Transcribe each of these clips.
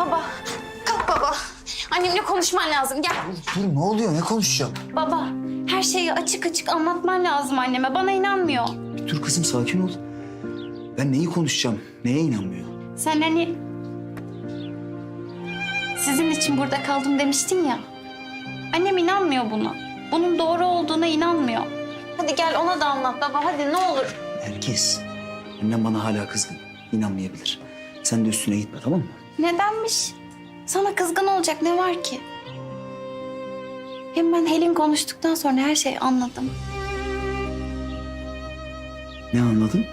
Baba, kalk baba. Annemle konuşman lazım. Gel. Dur ne oluyor ne konuşacağım? Baba, her şeyi açık açık anlatman lazım anneme. Bana inanmıyor. Bir dur kızım sakin ol. Ben neyi konuşacağım? Neye inanmıyor? Sen hani sizin için burada kaldım demiştin ya. Annem inanmıyor buna. Bunun doğru olduğuna inanmıyor. Hadi gel ona da anlat baba. Hadi ne olur. Herkes. Annem bana hala kızgın. İnanmayabilir. Sen de üstüne gitme tamam mı? Nedenmiş? Sana kızgın olacak ne var ki? Hem ben Helin konuştuktan sonra her şeyi anladım. Ne anladın?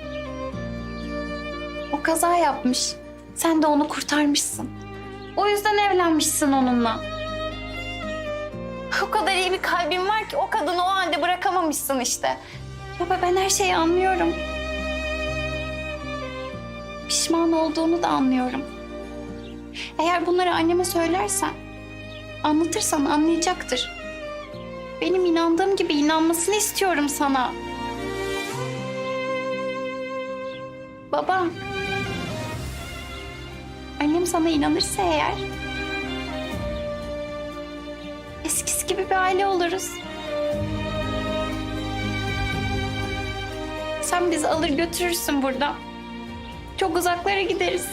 O kaza yapmış. Sen de onu kurtarmışsın. O yüzden evlenmişsin onunla. O kadar iyi bir kalbin var ki o kadını o halde bırakamamışsın işte. Baba ben her şeyi anlıyorum. Pişman olduğunu da anlıyorum. Eğer bunları anneme söylersen, anlatırsan anlayacaktır. Benim inandığım gibi inanmasını istiyorum sana. Baba. Annem sana inanırsa eğer... Eskisi gibi bir aile oluruz. Sen bizi alır götürürsün buradan. Çok uzaklara gideriz.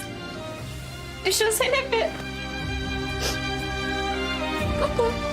Düşünsene bir. Baba.